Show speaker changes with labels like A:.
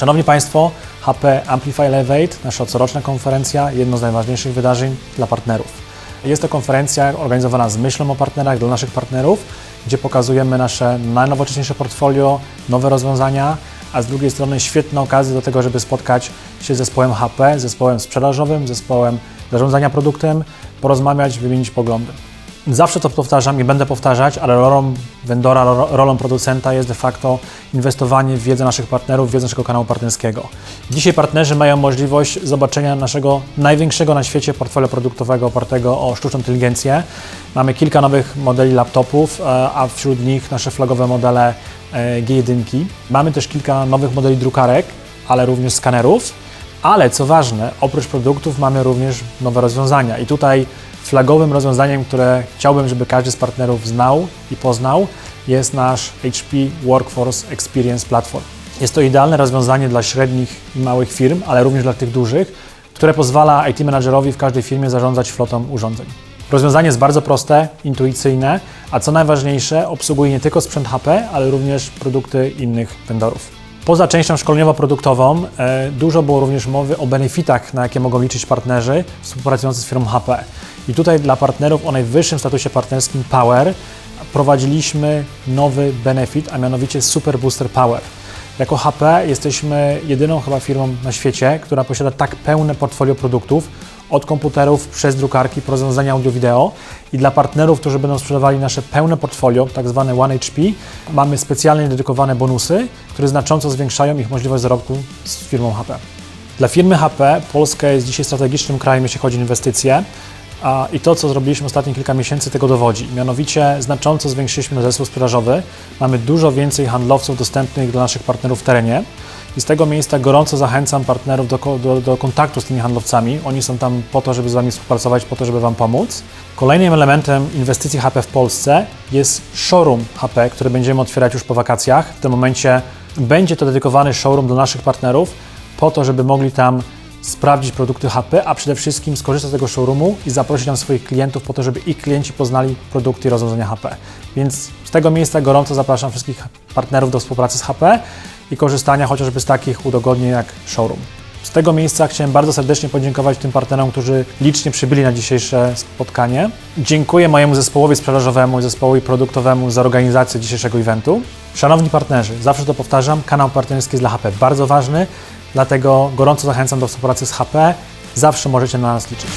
A: Szanowni Państwo, HP Amplify Elevate, nasza coroczna konferencja, jedno z najważniejszych wydarzeń dla partnerów. Jest to konferencja organizowana z myślą o partnerach dla naszych partnerów, gdzie pokazujemy nasze najnowocześniejsze portfolio, nowe rozwiązania, a z drugiej strony świetna okazja do tego, żeby spotkać się z zespołem HP, zespołem sprzedażowym, zespołem zarządzania produktem, porozmawiać, wymienić poglądy. Zawsze to powtarzam i będę powtarzać, ale rolą vendora, ro- rolą producenta jest de facto inwestowanie w wiedzę naszych partnerów, w wiedzę naszego kanału partnerskiego. Dzisiaj partnerzy mają możliwość zobaczenia naszego największego na świecie portfolio produktowego opartego o sztuczną inteligencję. Mamy kilka nowych modeli laptopów, e, a wśród nich nasze flagowe modele e, G1. Mamy też kilka nowych modeli drukarek, ale również skanerów. Ale co ważne, oprócz produktów mamy również nowe rozwiązania i tutaj flagowym rozwiązaniem, które chciałbym, żeby każdy z partnerów znał i poznał, jest nasz HP Workforce Experience Platform. Jest to idealne rozwiązanie dla średnich i małych firm, ale również dla tych dużych, które pozwala IT menadżerowi w każdej firmie zarządzać flotą urządzeń. Rozwiązanie jest bardzo proste, intuicyjne, a co najważniejsze, obsługuje nie tylko sprzęt HP, ale również produkty innych vendorów. Poza częścią szkoleniowo-produktową e, dużo było również mowy o benefitach, na jakie mogą liczyć partnerzy współpracujący z firmą HP. I tutaj dla partnerów o najwyższym statusie partnerskim Power prowadziliśmy nowy benefit, a mianowicie Super Booster Power. Jako HP jesteśmy jedyną chyba firmą na świecie, która posiada tak pełne portfolio produktów, od komputerów przez drukarki po rozwiązania audio-wideo i dla partnerów, którzy będą sprzedawali nasze pełne portfolio, tak zwane One HP, mamy specjalnie dedykowane bonusy, które znacząco zwiększają ich możliwość zarobku z firmą HP. Dla firmy HP Polska jest dzisiaj strategicznym krajem, jeśli chodzi o inwestycje. A, I to, co zrobiliśmy ostatnie kilka miesięcy, tego dowodzi. Mianowicie znacząco zwiększyliśmy zespół sprzedażowy. Mamy dużo więcej handlowców dostępnych dla naszych partnerów w terenie. I z tego miejsca gorąco zachęcam partnerów do, do, do kontaktu z tymi handlowcami. Oni są tam po to, żeby z Wami współpracować, po to, żeby Wam pomóc. Kolejnym elementem inwestycji HP w Polsce jest showroom HP, który będziemy otwierać już po wakacjach. W tym momencie będzie to dedykowany showroom dla naszych partnerów, po to, żeby mogli tam sprawdzić produkty HP, a przede wszystkim skorzystać z tego showroomu i zaprosić tam swoich klientów po to, żeby ich klienci poznali produkty i rozwiązania HP. Więc z tego miejsca gorąco zapraszam wszystkich partnerów do współpracy z HP i korzystania chociażby z takich udogodnień jak showroom. Z tego miejsca chciałem bardzo serdecznie podziękować tym partnerom, którzy licznie przybyli na dzisiejsze spotkanie. Dziękuję mojemu zespołowi sprzedażowemu i zespołowi produktowemu za organizację dzisiejszego eventu. Szanowni partnerzy, zawsze to powtarzam, kanał partnerski jest dla HP bardzo ważny, dlatego gorąco zachęcam do współpracy z HP. Zawsze możecie na nas liczyć.